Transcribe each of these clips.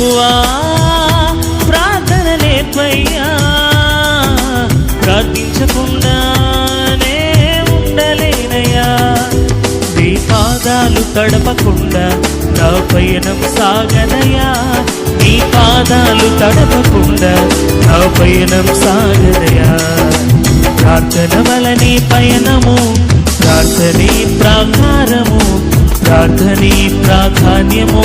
ప్రభువా ప్రార్థన లేపయ్యా ప్రార్థించకుండానే ఉండలేనయ్యా. నీ పాదాలు తడపకుండా నా పయనం సాగదయా నీ పాదాలు తడపకుండా నా పయనం సాగదయా ప్రార్థన వలనే పయనము ప్రార్థనే ప్రాకారము ప్రార్థనే ప్రాధాన్యము.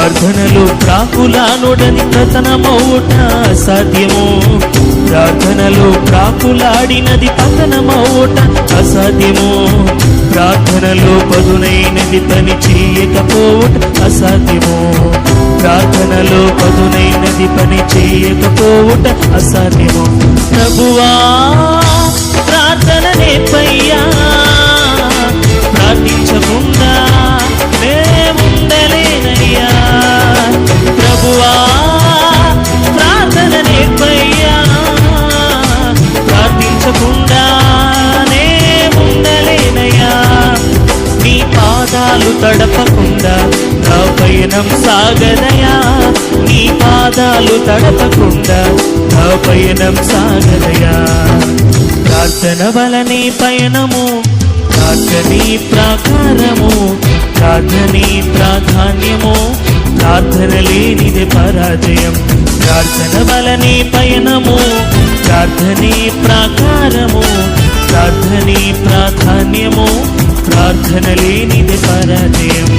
ప్రార్థనలు ప్రాకులానుడని పతనమౌట అసాధ్యము. ప్రార్థనలు ప్రాకులాడినది పతనమౌట అసాధ్యము. ప్రార్థనలో పదునైనది పని చేయకపోవట అసాధ్యము. ప్రార్థనలో పదునైనది పని చేయకపోవట అసాధ్యము. ప్రభువా ప్రార్థన నేర్పయ్యా పాదాలు తడపకుండా నా పయనం సాగదయా నీ పాదాలు తడపకుండా నా పయనం సాగదయా. ప్రార్థన వలనే పయనము ప్రార్థనే ప్రాకారము ప్రార్థనే ప్రాధాన్యము ప్రార్థన లేనిది పరాజయం. ప్రార్థన వలనే పయనము ప్రార్థనే ప్రాకారము ప్రార్థనే ప్రాధాన్యము ప్రార్థన లేనిది పరాజయం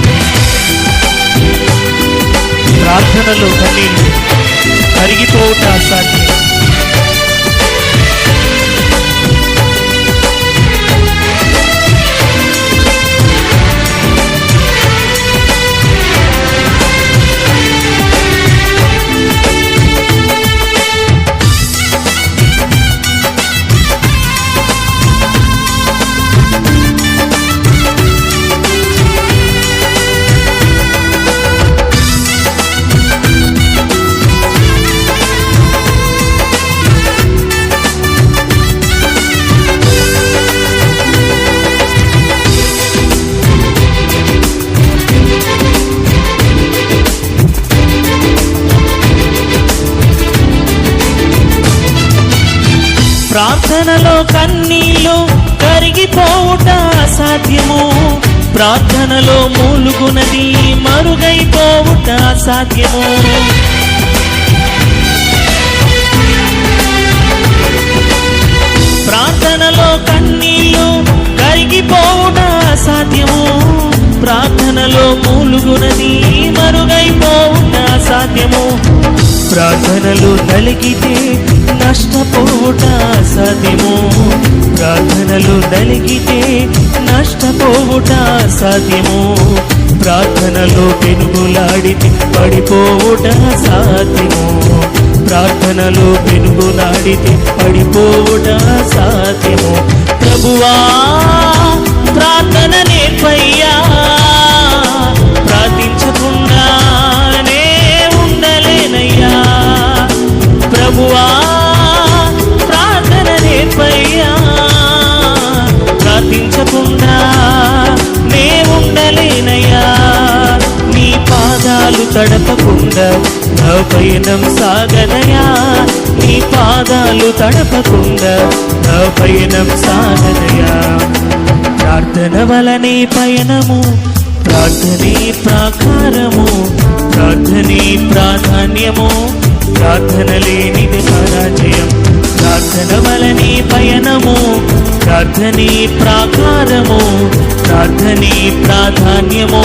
ప్రార్థనలో కన్నీళ్ళు అసాధ్యం. ప్రార్థనలో కన్నీళ్ళు కరిగిపోవుట అసాధ్యము. ప్రార్థనలో మూలుగునది మరుగైపోవుట అసాధ్యము. ప్రార్థనలో కన్నీళ్ళు కరిగిపోవుట అసాధ్యము. ప్రార్థనలో మూలుగునది మరుగైపోవుట అసాధ్యము. ప్రార్థనలు నలిగితే నష్టపోట నష్టపోవుట ప్రార్థనలు నలిగితే నష్టపోవుట సాధ్యము. ప్రార్థనలో పెనుగులాడితే పడిపోవుట సాధ్యము. ప్రార్థనలో పెనుగులాడితే పడిపోవుట సాధ్యము. ప్రభువా ప్రార్థన తడపకుండా నా పయనం సాగనయా నీ పాదాలు తడపకుండా నా పయనం సాగనయా. ప్రార్థన వలనే పయనము ప్రార్థనే ప్రాకారము ప్రార్థనే ప్రాధాన్యము ప్రార్థన లేనిది పరాజయం. ప్రార్థన వలనే పయనము ప్రార్థనే ప్రాకారము ప్రార్థనే ప్రాధాన్యము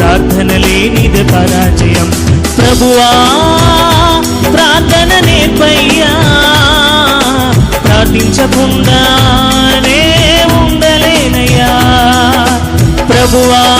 ప్రార్థన లేనిది పరాజయం. ప్రభువా ప్రార్థన నేర్పయ్యా. ప్రార్థించకుండానే ఉండలేనయ్యా. ప్రభువా